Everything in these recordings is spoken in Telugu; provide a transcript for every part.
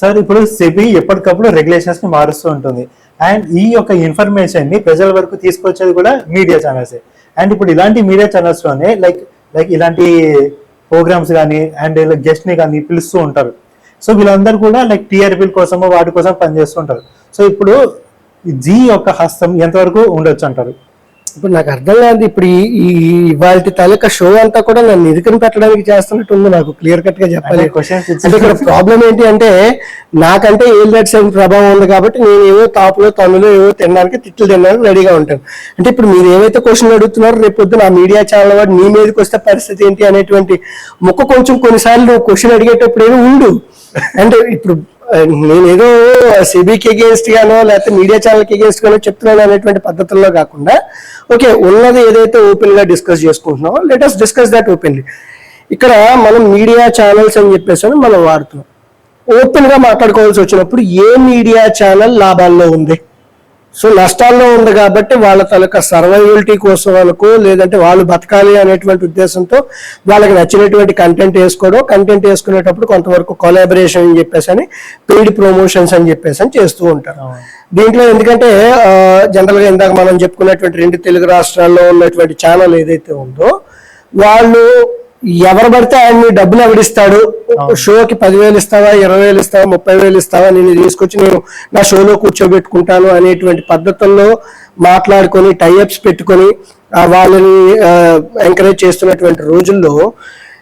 సార్ ఇప్పుడు సెబీ ఎప్పటికప్పుడు రెగ్యులేషన్స్ని మారుస్తూ ఉంటుంది. అండ్ ఈ యొక్క ఇన్ఫర్మేషన్ని ప్రజల వరకు తీసుకొచ్చేది కూడా మీడియా ఛానల్స్ అండ్ ఇప్పుడు ఇలాంటి మీడియా ఛానల్స్లోనే లైక్ లైక్ ఇలాంటి ప్రోగ్రామ్స్ కానీ అండ్ గెస్ట్ని కానీ పిలుస్తూ ఉంటారు. సో వీళ్ళందరూ కూడా లైక్ టీఆర్పీల కోసము వాటి కోసం పనిచేస్తూ ఉంటారు. సో ఇప్పుడు జీ యొక్క హస్తం ఎంతవరకు ఉండొచ్చు అంటారు? ఇప్పుడు నాకు అర్థం కాదు ఇప్పుడు ఈ ఇవాళ తాలూకా షో అంతా కూడా నన్ను ఇరుకని పెట్టడానికి చేస్తున్నట్టు ఉంది నాకు క్లియర్ కట్గా చెప్పాలి. అంటే ఇక్కడ ప్రాబ్లం ఏంటి అంటే నాకంటే ఏం దట్ సైడ్ ప్రభావం ఉంది కాబట్టి నేను ఏవో తాపులో తన్నులు ఏవో తినడానికి తిట్లు తినడానికి రెడీగా ఉంటాను. అంటే ఇప్పుడు మీరు ఏవైతే క్వశ్చన్ అడుగుతున్నారో రేపు పొద్దున ఆ మీడియా ఛానల్ వాడు నీ మీదకి వస్తే పరిస్థితి ఏంటి అనేటువంటి ముక్క కొంచెం కొన్నిసార్లు నువ్వు క్వశ్చన్ అడిగేటప్పుడు ఏమో ఉండు. అంటే ఇప్పుడు నేనేదో సిబికి అగేన్స్ట్ గానో లేకపోతే మీడియా ఛానల్కి అగేన్స్ట్ గానో చెప్తున్నాను అనేటువంటి పద్ధతుల్లో కాకుండా ఓకే ఉన్నది ఏదైతే ఓపెన్గా discuss చేసుకుంటున్నామో let us discuss that openly ఇక్కడ మనం మీడియా ఛానల్స్ అని చెప్పేసి అని మనం వాడుతున్నాం. ఓపెన్గా మాట్లాడుకోవాల్సి వచ్చినప్పుడు ఏ మీడియా ఛానల్ లాభాల్లో ఉంది? సో నష్టాల్లో ఉంది కాబట్టి వాళ్ళ తాలూకా సర్వైవలిటీ కోసం అనుకో లేదంటే వాళ్ళు బతకాలి అనేటువంటి ఉద్దేశంతో వాళ్ళకి నచ్చినటువంటి కంటెంట్ వేసుకోవడం. కంటెంట్ వేసుకునేటప్పుడు కొంతవరకు కొలాబరేషన్ అని చెప్పేసి అని పెయిడ్ ప్రమోషన్స్ అని చెప్పేసి అని చేస్తూ ఉంటారు. దీంట్లో ఎందుకంటే జనరల్గా ఇందాక మనం చెప్పుకున్నటువంటి రెండు తెలుగు రాష్ట్రాల్లో ఉన్నటువంటి ఛానల్ ఏదైతే ఉందో వాళ్ళు ఎవరు పడితే ఆయన్ని డబ్బులు ఎవడిస్తాడు షోకి పదివేలు ఇస్తావా ఇరవై వేలు ఇస్తావా ముప్పై వేలు ఇస్తావా? నేను తీసుకొచ్చి నేను నా షోలో కూర్చోబెట్టుకుంటాను అనేటువంటి పద్ధతుల్లో మాట్లాడుకొని టైఅప్స్ పెట్టుకొని వాళ్ళని ఎంకరేజ్ చేస్తున్నటువంటి రోజుల్లో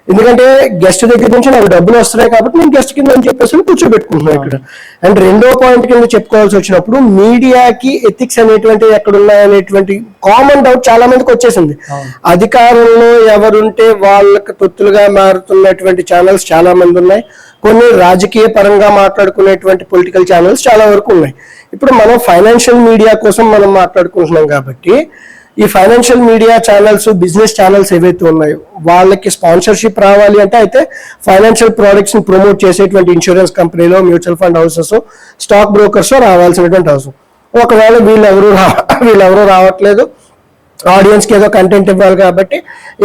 ఎందుకంటే గెస్ట్ దగ్గర నుంచి నాకు డబ్బులు వస్తున్నాయి కాబట్టి నేను గెస్ట్ కింద అని చెప్పేసి కూర్చోబెట్టుకుంటున్నాను ఇక్కడ. అండ్ రెండో పాయింట్ కింద చెప్పుకోవాల్సి వచ్చినప్పుడు మీడియాకి ఎథిక్స్ అనేటువంటివి ఎక్కడ ఉన్నాయనేటువంటి కామన్ డౌట్ చాలా మందికి వచ్చేసింది. అధికారంలో ఎవరుంటే వాళ్ళకి తొత్తులుగా మారుతున్నటువంటి ఛానల్స్ చాలా మంది ఉన్నాయి. కొన్ని రాజకీయ పరంగా మాట్లాడుకునేటువంటి పొలిటికల్ ఛానల్స్ చాలా వరకు ఉన్నాయి. ఇప్పుడు మనం ఫైనాన్షియల్ మీడియా కోసం మనం మాట్లాడుకుంటున్నాం కాబట్టి ఈ financial media channels business channels ఏవైతే ఉన్నాయో వాళ్ళకి స్పాన్సర్షిప్ రావాలి అంటే అయితే ఫైనాన్షియల్ ప్రోడక్ట్స్ని ప్రమోట్ చేసేటువంటి ఇన్సూరెన్స్ కంపెనీలో mutual fund houses stock brokers రావాల్సినటువంటి అవసరం. ఒకవేళ వీళ్ళెవరు రా వీళ్ళెవరూ రావట్లేదు ఆడియన్స్కి ఏదో కంటెంట్ ఇవ్వాలి కాబట్టి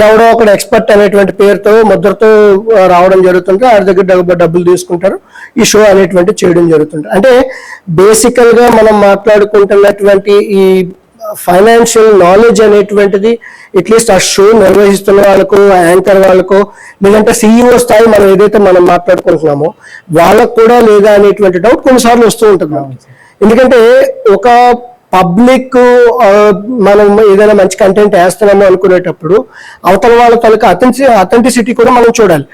ఎవడో ఒకడు ఎక్స్పర్ట్ అనేటువంటి పేరుతో ముద్రతో రావడం జరుగుతుంది వాడి దగ్గర డబ్బు డబ్బులు తీసుకుంటారు. ఈ షో అనేటువంటి చేయడం జరుగుతుంది అంటే బేసికల్గా మనం మాట్లాడుకుంటున్నటువంటి ఈ ఫైనాన్షియల్ నాలెడ్జ్ అనేటువంటిది అట్లీస్ట్ ఆ షో నిర్వహిస్తున్న వాళ్ళకు యాంకర్ వాళ్ళకు లేదంటే సీఈఓ స్థాయి మనం ఏదైతే మనం మాట్లాడుకుంటున్నామో వాళ్ళకు కూడా లేదా అనేటువంటి డౌట్ కొన్నిసార్లు వస్తూ ఉంటుంది ఎందుకంటే ఒక పబ్లిక్ మనం ఏదైనా మంచి కంటెంట్ వేస్తున్నాము అనుకునేటప్పుడు అవతల వాళ్ళ తాలూకా అథెంటి అథెంటిసిటీ కూడా మనం చూడాలి.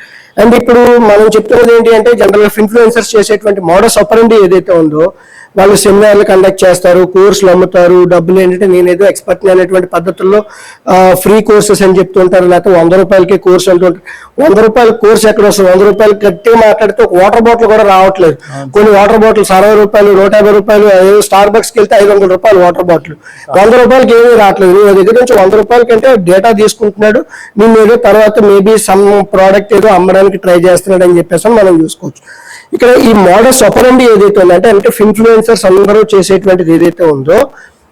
అండ్ ఇప్పుడు మనం చెప్తున్నది ఏంటి అంటే జనరల్గా ఇన్ఫ్లుయెన్సర్స్ చేసేటువంటి మోడల్స్ ఆపరండి ఏదైతే ఉందో వాళ్ళు సెమినార్లు కండక్ట్ చేస్తారు కోర్సులు అమ్ముతారు డబ్బులు ఏంటంటే నేనేదో ఎక్స్పర్ట్ అనేటువంటి పద్ధతుల్లో ఫ్రీ కోర్సెస్ అని చెప్తుంటారు లేకపోతే వంద రూపాయలకే కోర్స్ అంటుంటారు వంద రూపాయల కోర్స్ ఎక్కడ వస్తుంది? వంద రూపాయలు గట్టిగా మాట్లాడితే ఒక వాటర్ బాటిల్ కూడా రావట్లేదు. కొన్ని వాటర్ బాటిల్స్ అరవై రూపాయలు నూట యాభై రూపాయలు స్టార్ బక్స్కి వెళ్తే ఐదు వందల రూపాయలు వాటర్ బాటిల్ వంద రూపాయలకి ఏమీ రావట్లేదు. నువ్వు దగ్గర నుంచి వంద రూపాయల కంటే డేటా తీసుకుంటున్నాడు. నేను ఏదో తర్వాత మేబీ సమ్ ప్రోడక్ట్ ఏదో అమ్మడానికి ట్రై చేస్తున్నాడు అని చెప్పేసి మనం చూసుకోవచ్చు. ఇక్కడ ఈ మోడల్స్ ఒపరండి ఏదైతే ఉందంటే అంటే ఇన్ఫ్లుయెన్సర్స్ అందరూ చేసేటువంటిది ఏదైతే ఉందో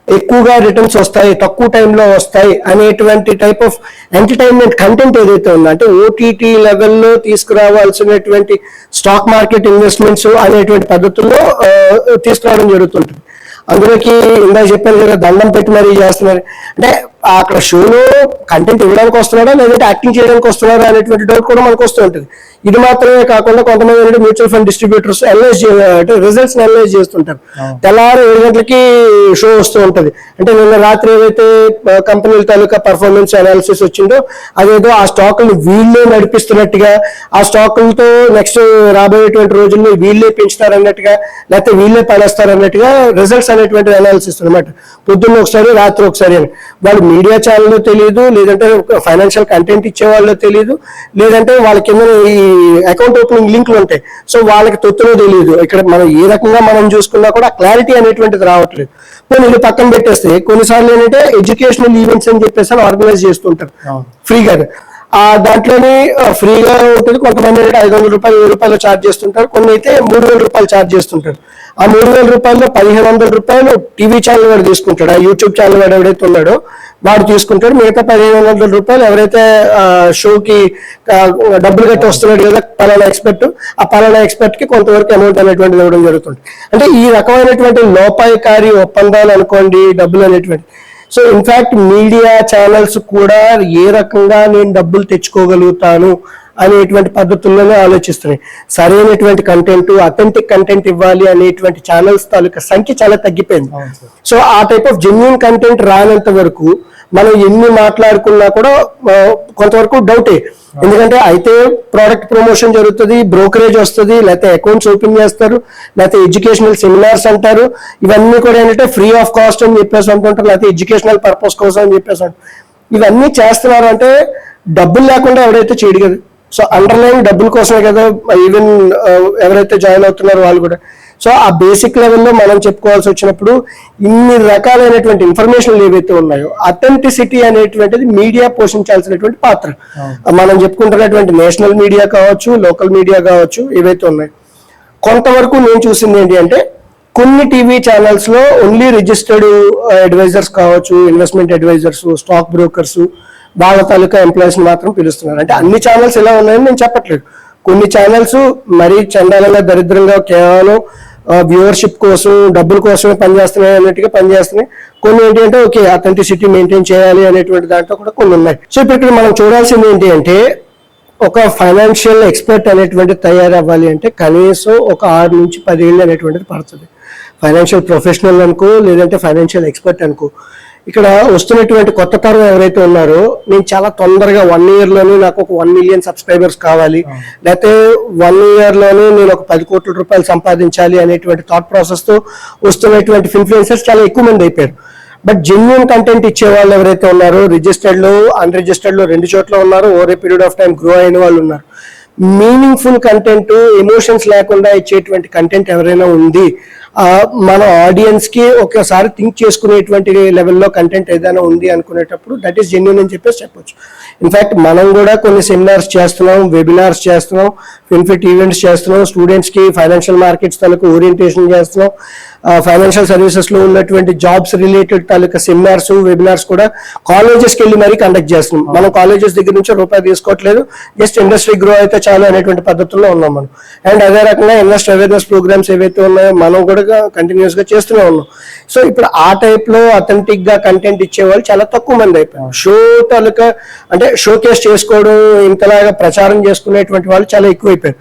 ఎక్కువగా రిటర్న్స్ వస్తాయి తక్కువ టైంలో వస్తాయి అనేటువంటి టైప్ ఆఫ్ ఎంటర్టైన్మెంట్ కంటెంట్ ఏదైతే ఉందో అంటే ఓటీటీ లెవెల్లో తీసుకురావాల్సినటువంటి స్టాక్ మార్కెట్ ఇన్వెస్ట్మెంట్స్ అనేటువంటి పద్ధతుల్లో తీసుకురావడం జరుగుతుంటుంది. అందులోకి ఇందాక చెప్పాను కదా దండం పెట్టి మరీ చేస్తున్నారు. అంటే అక్కడ షోలో కంటెంట్ ఇవ్వడానికి వస్తున్నాడా లేదంటే యాక్టింగ్ చేయడానికి వస్తున్నారా అనేటువంటి డౌట్ కూడా మనకు వస్తూ ఉంటుంది. ఇది మాత్రమే కాకుండా కొంతమంది ఏంటంటే మ్యూచువల్ ఫండ్ డిస్ట్రిబ్యూటర్స్ అనలైజ్ అంటే రిజల్ట్స్ అనలైజ్ చేస్తుంటారు. తెల్లారు ఏడు గంటలకి షో వస్తూ ఉంటది. అంటే నిన్న రాత్రి ఏదైతే కంపెనీల తాలూకా పర్ఫార్మెన్స్ అనాలిసిస్ వచ్చిందో అదేదో ఆ స్టాకులు వీళ్ళే నడిపిస్తున్నట్టుగా ఆ స్టాకులతో నెక్స్ట్ రాబోయేటువంటి రోజుల్లో వీళ్ళే పెంచుతారు అన్నట్టుగా లేకపోతే వీళ్ళే పనేస్తారు అన్నట్టుగా రిజల్ట్స్ అనేటువంటి అనాలిసిస్ అనమాట పొద్దున్న ఒకసారి రాత్రి ఒకసారి అని. వాళ్ళు మీడియా ఛానల్లో తెలియదు లేదంటే ఫైనాన్షియల్ కంటెంట్ ఇచ్చేవాళ్ళు తెలియదు లేదంటే వాళ్ళ కింద ఈ అకౌంట్ ఓపెనింగ్ లింక్లు ఉంటాయి. సో వాళ్ళకి తొత్తులో తెలియదు ఇక్కడ మనం ఏ రకంగా మనం చూసుకున్నా కూడా క్లారిటీ అనేటువంటిది రావట్లేదు. పోనీ ఇది పక్కన పెట్టేస్తే కొన్నిసార్లు ఏంటంటే ఎడ్యుకేషనల్ ఈవెంట్స్ అని చెప్పేసి ఆర్గనైజ్ చేస్తుంటారు. ఫ్రీగా ఆ దాంట్లోనే ఫ్రీగా ఉంటుంది. కొంతమంది అయితే ఐదు వందల రూపాయలు వెయ్యి రూపాయలు ఛార్జ్ చేస్తుంటారు. కొన్ని అయితే మూడు వేల రూపాయలు ఛార్జ్ చేస్తుంటారు. ఆ మూడు వేల రూపాయల్లో పదిహేను వందల రూపాయలు టీవీ ఛానల్ వాడు తీసుకుంటాడు. ఆ యూట్యూబ్ ఛానల్ వాడు ఎవడైతే ఉన్నాడో వాడు తీసుకుంటాడు. మిగతా పదిహేను వందల రూపాయలు ఎవరైతే షోకి డబ్బులు కట్టి వస్తున్నాడు కదా పలానా ఎక్స్పర్ట్ ఆ పలానా ఎక్స్పర్ట్కి కొంతవరకు అమౌంట్ అనేటువంటిది ఇవ్వడం జరుగుతుంది. అంటే ఈ రకమైనటువంటి లోపాయకారి ఒప్పందాలు అనుకోండి డబ్బులు అనేటువంటి సో ఇన్ఫాక్ట్ మీడియా ఛానల్స్ కూడా ఏ రకంగా నేను డబ్బులు తెచ్చుకోగలుగుతాను అనేటువంటి పద్ధతుల్లోనే ఆలోచిస్తున్నాయి. సరైనటువంటి కంటెంట్ అథెంటిక్ కంటెంట్ ఇవ్వాలి అనేటువంటి ఛానల్స్ తాలూకా సంఖ్య చాలా తగ్గిపోయింది. సో ఆ టైప్ ఆఫ్ జెన్యున్ కంటెంట్ రానంత వరకు మనం ఎన్ని మాట్లాడుకున్నా కూడా కొంతవరకు డౌటే. ఎందుకంటే అయితే ప్రోడక్ట్ ప్రమోషన్ జరుగుతుంది బ్రోకరేజ్ వస్తుంది లేకపోతే అకౌంట్స్ ఓపెన్ చేస్తారు లేకపోతే ఎడ్యుకేషనల్ సెమినార్స్ అంటారు. ఇవన్నీ కూడా ఏంటంటే ఫ్రీ ఆఫ్ కాస్ట్ అని చెప్పేసి అంటుంటారు లేకపోతే ఎడ్యుకేషనల్ పర్పస్ కోసం అని చెప్పేసి అంటారు ఇవన్నీ చేస్తున్నారు అంటే డబ్బులు లేకుండా ఎవరైతే చేయడు కదా సో అండర్లైన్ డబ్బుల కోసమే కదా ఈవెన్ ఎవరైతే జాయిన్ అవుతున్నారో వాళ్ళు కూడా. సో ఆ బేసిక్ లెవెల్లో మనం చెప్పుకోవాల్సి వచ్చినప్పుడు ఇన్ని రకాలైనటువంటి ఇన్ఫర్మేషన్లు ఏవైతే ఉన్నాయో అథెంటిసిటీ అనేటువంటిది మీడియా పోషించాల్సినటువంటి పాత్ర. మనం చెప్పుకుంటున్నటువంటి నేషనల్ మీడియా కావచ్చు లోకల్ మీడియా కావచ్చు ఏవైతే ఉన్నాయి. కొంతవరకు నేను చూసింది ఏంటి అంటే కొన్ని టీవీ ఛానల్స్లో ఓన్లీ రిజిస్టర్డ్ అడ్వైజర్స్ కావచ్చు ఇన్వెస్ట్మెంట్ అడ్వైజర్స్ స్టాక్ బ్రోకర్స్ వాళ్ళ తాలూకా ఎంప్లాయీస్ మాత్రం పిలుస్తున్నారు. అంటే అన్ని ఛానల్స్ ఎలా ఉన్నాయని నేను చెప్పట్లేదు. కొన్ని ఛానల్స్ మరీ చండాలంగా దరిద్రంగా కేవలం వ్యూవర్షిప్ కోసం డబ్బుల కోసమే పనిచేస్తున్నాయి అన్నట్టుగా పనిచేస్తున్నాయి. కొన్ని ఏంటి అంటే ఓకే అథెంటిసిటీ మెయింటైన్ చేయాలి అనేటువంటి దాంట్లో కూడా కొన్ని ఉన్నాయి. సో ఇప్పుడు ఇక్కడ మనం చూడాల్సింది ఏంటి అంటే ఒక ఫైనాన్షియల్ ఎక్స్పర్ట్ అనేటువంటి తయారవ్వాలి అంటే కనీసం ఒక ఆరు నుంచి పదేళ్ళు అనేటువంటిది పడుతుంది. ఫైనాన్షియల్ ప్రొఫెషనల్ అనుకో లేదంటే ఫైనాన్షియల్ ఎక్స్పర్ట్ అనుకో. ఇక్కడ వస్తున్నటువంటి కొత్త తరం ఎవరైతే ఉన్నారో నేను చాలా తొందరగా వన్ ఇయర్లోనే నాకు ఒక వన్ మిలియన్ సబ్స్క్రైబర్స్ కావాలి. లేకపోతే వన్ ఇయర్లోనే నేను ఒక పది కోట్ల రూపాయలు సంపాదించాలి అనేటువంటి థాట్ ప్రాసెస్తో వస్తున్నటువంటి ఇన్ఫ్లుయెన్సర్స్ చాలా ఎక్కువ మంది అయిపోయారు. బట్ జెన్యున్ కంటెంట్ ఇచ్చే వాళ్ళు ఎవరైతే ఉన్నారో రిజిస్టర్డ్లో అన్రిజిస్టర్డ్లో రెండు చోట్ల ఉన్నారు over a period of time grow అయిన వాళ్ళు ఉన్నారు. మీనింగ్ఫుల్ కంటెంట్ ఎమోషన్స్ లేకుండా ఇచ్చేటువంటి కంటెంట్ ఎవరైనా ఉంది మన ఆడియన్స్కి ఒకసారి థింక్ చేసుకునేటువంటి లెవెల్లో కంటెంట్ ఏదైనా ఉంది అనుకునేటప్పుడు దట్ ఈస్ జెన్యున్ అని చెప్పేసి చెప్పొచ్చు. ఇన్ఫాక్ట్ మనం కూడా కొన్ని సెమినార్స్ చేస్తున్నాం వెబినార్స్ చేస్తున్నాం ఫిన్ఫిట్ ఈవెంట్స్ చేస్తున్నాం స్టూడెంట్స్కి ఫైనాన్షియల్ మార్కెట్స్ తాలూకు ఓరియంటేషన్ చేస్తున్నాం ఫైనాన్షియల్ సర్వీసెస్లో ఉన్నటువంటి జాబ్స్ రిలేటెడ్ తాలూకా సెమినార్స్ వెబినార్స్ కూడా కాలేజెస్కి వెళ్ళి మరీ కండక్ట్ చేస్తున్నాం. మనం కాలేజెస్ దగ్గర నుంచి రూపాయి తీసుకోవట్లేదు జస్ట్ ఇండస్ట్రీ గ్రో అయితే చాలు అనేటువంటి పద్ధతుల్లో ఉన్నాం మనం. అండ్ అదే రకంగా ఇన్వెస్ట్ అవేర్నెస్ ప్రోగ్రామ్స్ ఏవైతే ఉన్నాయో మనం కూడా కంటిన్యూస్గా చేస్తూనే ఉన్నాం. సో ఇప్పుడు ఆ టైప్లో అథెంటిక్గా కంటెంట్ ఇచ్చేవాళ్ళు చాలా తక్కువ మంది అయిపోయారు. షో తాలూకా అంటే షో కేస్ చేసుకోవడం ఇంతలాగా ప్రచారం చేసుకునేటువంటి వాళ్ళు చాలా ఎక్కువైపోయారు.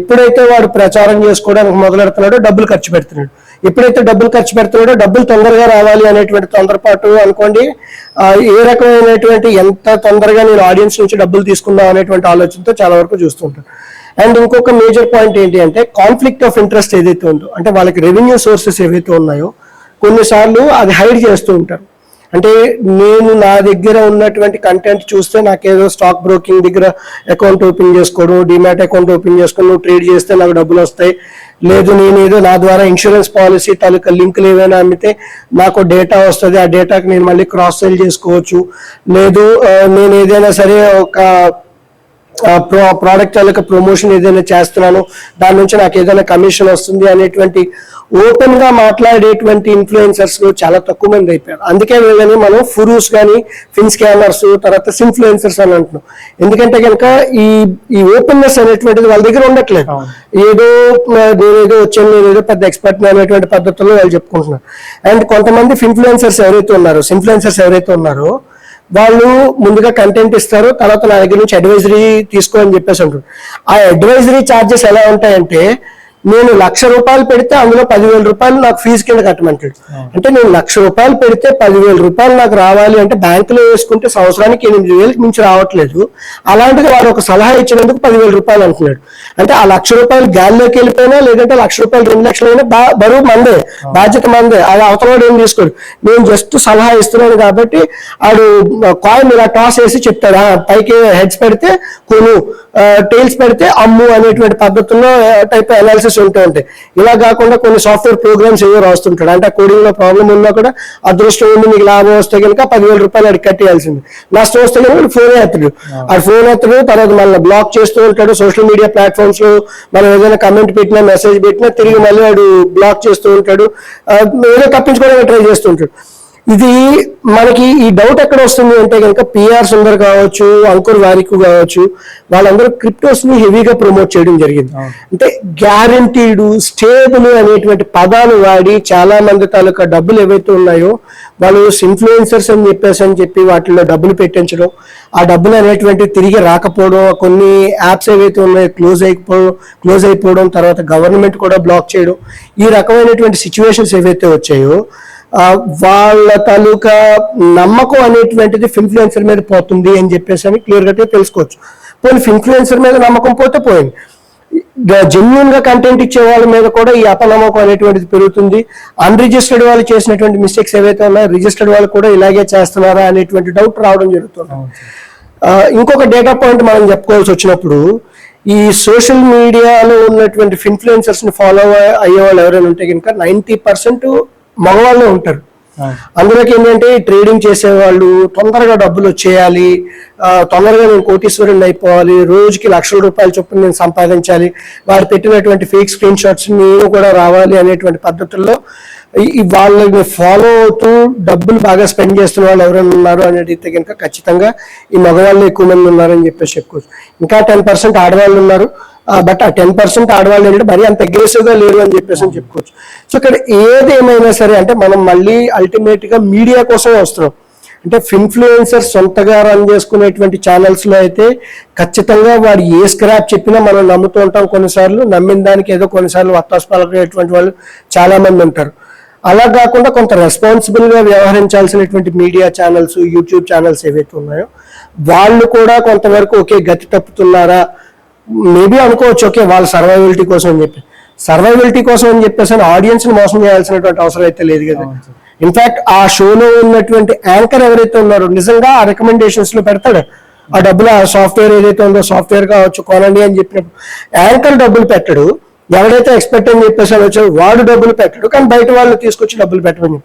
ఎప్పుడైతే వాడు ప్రచారం చేసుకోవడానికి మొదలెడుతున్నాడో డబ్బులు ఖర్చు పెడుతున్నాడు. ఎప్పుడైతే డబ్బులు ఖర్చు పెడుతున్నాడో డబ్బులు తొందరగా రావాలి అనేటువంటి తొందరపాటు అనుకోండి ఏ రకమైనటువంటి ఎంత తొందరగా నేను ఆడియన్స్ నుంచి డబ్బులు తీసుకుందాం అనేటువంటి ఆలోచనతో చాలా వరకు చూస్తుంటాను అండ్ ఇంకొక మేజర్ పాయింట్ ఏంటి అంటే కాన్ఫ్లిక్ట్ ఆఫ్ ఇంట్రెస్ట్ ఏదైతే ఉందో అంటే వాళ్ళకి రెవెన్యూ సోర్సెస్ ఏవైతే ఉన్నాయో కొన్నిసార్లు అది హైడ్ చేస్తూ ఉంటారు. అంటే నేను నా దగ్గర ఉన్నటువంటి కంటెంట్ చూస్తే నాకేదో స్టాక్ బ్రోకింగ్ దగ్గర అకౌంట్ ఓపెన్ చేసుకోవడం డిమాట్ అకౌంట్ ఓపెన్ చేసుకుని నువ్వు ట్రేడ్ చేస్తే నాకు డబ్బులు వస్తాయి. లేదు నేను ఏదో నా ద్వారా ఇన్సూరెన్స్ పాలసీ తాలూకా లింకులు ఏవైనా అమ్మితే నాకు డేటా వస్తుంది. ఆ డేటాకి నేను మళ్ళీ క్రాస్ సెల్ చేసుకోవచ్చు. లేదు నేను ఏదైనా సరే ఒక ప్రోడక్ట్ యొక్క ప్రమోషన్ ఏదైనా చేస్తున్నాను దాని నుంచి నాకు ఏదైనా కమిషన్ వస్తుంది అనేటువంటి ఓపెన్గా మాట్లాడేటువంటి ఇన్ఫ్లుయెన్సర్స్ చాలా తక్కువ మంది అయిపోయారు. అందుకే వీళ్ళని మనం ఫురూస్ కానీ ఫిన్ స్కానర్స్ తర్వాత ఇన్ఫ్లుయెన్సర్స్ అని అంటున్నాం. ఎందుకంటే కనుక ఈ ఈ ఓపెన్నెస్ అనేటువంటిది వాళ్ళ దగ్గర ఉండట్లేదు. ఏదో ఆ, నేను ఏదో వచ్చాను నేను ఏదో పెద్ద ఎక్స్పర్ట్ అనేటువంటి పద్ధతుల్లో వాళ్ళు చెప్పుకుంటున్నారు. అండ్ కొంతమంది ఇన్ఫ్లుయెన్సర్స్ ఎవరైతే ఉన్నారో ఇన్ఫ్లుయెన్సర్స్ ఎవరైతే ఉన్నారో వాళ్ళు ముందుగా కంటెంట్ ఇస్తారు తర్వాత నా దగ్గర నుంచి అడ్వైజరీ తీసుకో అని చెప్పేసి అంటారు ఆ అడ్వైజరీ ఛార్జెస్ ఎలా ఉంటాయంటే నేను లక్ష రూపాయలు పెడితే అందులో పదివేల రూపాయలు నాకు ఫీజు కింద కట్టమంటాడు. అంటే నేను లక్ష రూపాయలు పెడితే పదివేల రూపాయలు నాకు రావాలి అంటే బ్యాంకులో వేసుకుంటే సంవత్సరానికి ఎనిమిది వేలకు మించి రావట్లేదు. అలాంటిది వాడు ఒక సలహా ఇచ్చినందుకు పదివేల రూపాయలు అంటున్నాడు. అంటే ఆ లక్ష రూపాయలు గాల్లోకి వెళ్ళిపోయినా లేదంటే లక్ష రూపాయలు రెండు లక్షలైనా బా బరువు మందే బాధ్యత మందే. అది అవతలవాడు ఏం తీసుకోడు. నేను జస్ట్ సలహా ఇస్తున్నాను కాబట్టి ఆడు కాయిన్ ఇలా టాస్ వేసి చెప్తాడు. "ఆ, పైకి హెడ్స్ పెడితే కొను. టైల్స్ పెడితే అమ్ము అనేటువంటి పద్ధతుల్లో టైప్ అనాలిసిస్ ఉంటూ ఉంటాయి. ఇలా కాకుండా కొన్ని సాఫ్ట్వేర్ ప్రోగ్రామ్స్ ఏవో రాస్తుంటాడు. అంటే కోడింగ్లో ప్రాబ్లం ఉన్నా కూడా అదృష్టం ఉంది నీకు లాభం వస్తే కనుక పదివేల రూపాయలు అడిగి కట్టేయాల్సింది. నష్టం వస్తే కనుక ఫోన్ ఎత్తడు. ఆ. ఫోన్ ఎత్తడు తర్వాత మళ్ళీ బ్లాక్ చేస్తూ ఉంటాడు. సోషల్ మీడియా ప్లాట్ఫామ్స్లో మనం ఏదైనా కమెంట్ పెట్టినా మెసేజ్ పెట్టినా తిరిగి మళ్ళీ వాడు బ్లాక్ చేస్తూ ఉంటాడు. ఏదో తప్పించుకోవడానికి ట్రై చేస్తూ ఉంటాడు. ఇది మనకి ఈ డౌట్ ఎక్కడ వస్తుంది అంటే కనుక పిఆర్ సుందర్ కావచ్చు అంకుర్ వారికు కావచ్చు వాళ్ళందరూ క్రిప్టోస్ని హెవీగా ప్రమోట్ చేయడం జరిగింది. అంటే గ్యారంటీడ్ స్టేబుల్ అనేటువంటి పదాలు వాడి చాలా మంది తాలూకా డబ్బులు ఏవైతే ఉన్నాయో వాళ్ళు ఇన్ఫ్లుయెన్సర్స్ అని చెప్పేసి అని చెప్పి వాటిలో డబ్బులు పెట్టించడం ఆ డబ్బులు అనేటువంటి తిరిగి రాకపోవడం కొన్ని యాప్స్ ఏవైతే ఉన్నాయో క్లోజ్ అయిపోవడం క్లోజ్ అయిపోవడం తర్వాత గవర్నమెంట్ కూడా బ్లాక్ చేయడం ఈ రకమైనటువంటి సిచ్యువేషన్స్ ఏవైతే వచ్చాయో వాళ్ళ తాలూకా నమ్మకం అనేటువంటిది ఇన్ఫ్లుయెన్సర్ మీద పోతుంది అని చెప్పేసి అని క్లియర్గా తెలుసుకోవచ్చు. పోనీ ఇన్ఫ్లుయెన్సర్ మీద నమ్మకం పోతే పోయింది. జెన్యున్గా కంటెంట్ ఇచ్చే వాళ్ళ మీద కూడా ఈ అపనమ్మకం అనేటువంటిది పెరుగుతుంది. అన్రిజిస్టర్డ్ వాళ్ళు చేసినటువంటి మిస్టేక్స్ ఏవైతే ఉన్నాయో రిజిస్టర్డ్ వాళ్ళు కూడా ఇలాగే చేస్తున్నారా అనేటువంటి డౌట్ రావడం జరుగుతుంది. ఇంకొక డేటా పాయింట్ మనం చెప్పుకోవాల్సి వచ్చినప్పుడు ఈ సోషల్ మీడియాలో ఉన్నటువంటి ఇన్ఫ్లుయెన్సర్స్ని ఫాలో అయ్యే వాళ్ళు ఎవరైనా ఉంటే కనుక నైన్టీ పర్సెంట్ మగవాళ్ళే ఉంటారు. అందులోకి ఏంటంటే ట్రేడింగ్ చేసేవాళ్ళు తొందరగా డబ్బులు వచ్చేయాలి. తొందరగా నేను కోటీశ్వరుని అయిపోవాలి. రోజుకి లక్షల రూపాయల చొప్పున నేను సంపాదించాలి. వారు పెట్టినటువంటి ఫేక్ స్క్రీన్ షాట్స్ నేను కూడా రావాలి అనేటువంటి పద్ధతుల్లో వాళ్ళని ఫాలో అవుతూ డబ్బులు బాగా స్పెండ్ చేస్తున్న వాళ్ళు ఎవరైనా ఉన్నారు అనేది కనుక ఖచ్చితంగా ఈ మగవాళ్ళు ఎక్కువ మంది ఉన్నారని చెప్పేసి చెప్పుకోవచ్చు. ఇంకా టెన్ పర్సెంట్ ఆడవాళ్ళు ఉన్నారు. బట్ ఆ టెన్ పర్సెంట్ ఆడవాళ్ళు ఏంటంటే మరీ అంత అగ్రెసివ్గా లేరు అని చెప్పేసి అని చెప్పుకోవచ్చు. సో ఇక్కడ ఏదేమైనా సరే అంటే మనం మళ్ళీ అల్టిమేట్గా మీడియా కోసం వస్తున్నాం. అంటే ఇన్ఫ్లుయెన్సర్ సొంతగా రన్ చేసుకునేటువంటి ఛానల్స్లో అయితే ఖచ్చితంగా వాడు ఏ స్క్రాప్ చెప్పినా మనం నమ్ముతూ ఉంటాం కొన్నిసార్లు నమ్మిన దానికి ఏదో కొన్నిసార్లు వత్తాసు పలకేటువంటి వాళ్ళు చాలా మంది ఉంటారు. అలా కాకుండా కొంత రెస్పాన్సిబుల్గా వ్యవహరించాల్సినటువంటి మీడియా ఛానల్స్ యూట్యూబ్ ఛానల్స్ ఏవైతే ఉన్నాయో వాళ్ళు కూడా కొంతవరకు ఒకే గతి తప్పుతున్నారా మేబీ అనుకోవచ్చు ఓకే వాళ్ళ సర్వైవలిటీ కోసం అని చెప్పి. సర్వైవలిటీ కోసం అని చెప్పేసి ఆడియన్స్ని మోసం చేయాల్సినటువంటి అవసరం అయితే లేదు కదా. ఇన్ఫాక్ట్ ఆ షోలో ఉన్నటువంటి యాంకర్ ఎవరైతే ఉన్నారో నిజంగా ఆ రికమెండేషన్స్లో పెడతాడు. ఆ డబ్బులు ఆ సాఫ్ట్వేర్ ఏదైతే ఉందో సాఫ్ట్వేర్ కావచ్చు కొనండి అని చెప్పినప్పుడు యాంకర్ డబ్బులు పెట్టడు. ఎవడైతే ఎక్స్పెక్ట్ అని చెప్పేసి వచ్చాడో వాడు డబ్బులు పెట్టడు. కానీ బయట వాళ్ళు తీసుకొచ్చి డబ్బులు పెట్టమని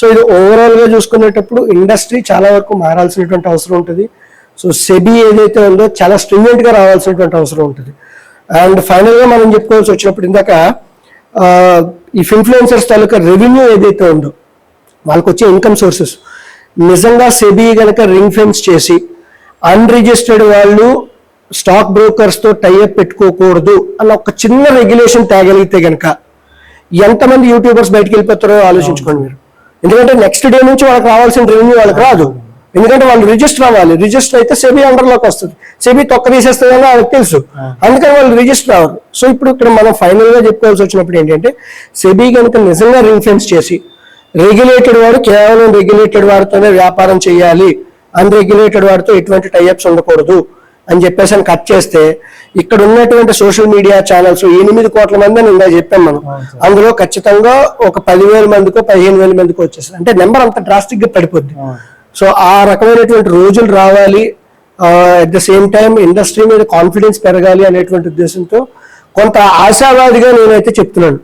సో ఇది ఓవరాల్గా చూసుకునేటప్పుడు ఇండస్ట్రీ చాలా వరకు మారాల్సినటువంటి అవసరం ఉంటుంది. సో సెబీ ఏదైతే ఉందో చాలా స్ట్రింగెంట్గా రావాల్సినటువంటి అవసరం ఉంటుంది. అండ్ ఫైనల్గా మనం చెప్పుకోవాల్సి వచ్చినప్పుడు ఇందాక ఈ ఇన్ఫ్లుయెన్సర్స్ తాలూకా రెవెన్యూ ఏదైతే ఉందో వాళ్ళకి వచ్చే ఇన్కమ్ సోర్సెస్ నిజంగా సెబీ కనుక రింగ్ ఫెన్స్ చేసి అన్రిజిస్టర్డ్ వాళ్ళు స్టాక్ బ్రోకర్స్తో టైఅప్ పెట్టుకోకూడదు అన్న ఒక చిన్న రెగ్యులేషన్ తేగలిగితే కనుక ఎంతమంది యూట్యూబర్స్ బయటకు వెళ్ళిపోతారో ఆలోచించుకోండి మీరు. ఎందుకంటే నెక్స్ట్ డే నుంచి వాళ్ళకి రావాల్సిన రెవెన్యూ వాళ్ళకి రాదు. ఎందుకంటే వాళ్ళు రిజిస్టర్ అవ్వాలి. రిజిస్టర్ అయితే సెబీ అండర్లోకి వస్తుంది. సెబీ తొక్క తీసేస్తుందని వాళ్ళకి తెలుసు. అందుకని వాళ్ళు రిజిస్టర్ అవ్వరు. సో ఇప్పుడు ఇక్కడ మనం ఫైనల్గా చెప్పుకోవాల్సి వచ్చినప్పుడు ఏంటంటే సెబీ కనుక నిజంగా రింగ్ చేసి రెగ్యులేటెడ్ వాడు కేవలం రెగ్యులేటెడ్ వాడితోనే వ్యాపారం చేయాలి. అన్రెగ్యులేటెడ్ వాడితో ఎటువంటి టైఅప్స్ ఉండకూడదు అని చెప్పేసి అని కట్ చేస్తే ఇక్కడ ఉన్నటువంటి సోషల్ మీడియా ఛానల్స్ ఎనిమిది కోట్ల మంది అని ఇందా చెప్పాం మనం. అందులో ఖచ్చితంగా ఒక పదివేల మందికో పదిహేను వేల మందికో వచ్చేస్తుంది. అంటే నెంబర్ అంత డ్రాస్టిక్గా పడిపోద్ది. సో ఆ రకమైనటువంటి రోజులు రావాలి. At the same time industry మీద కాన్ఫిడెన్స్ పెరగాలి అనేటువంటి ఉద్దేశంతో కొంత ఆశావాదిగా నేనైతే చెప్తున్నాను.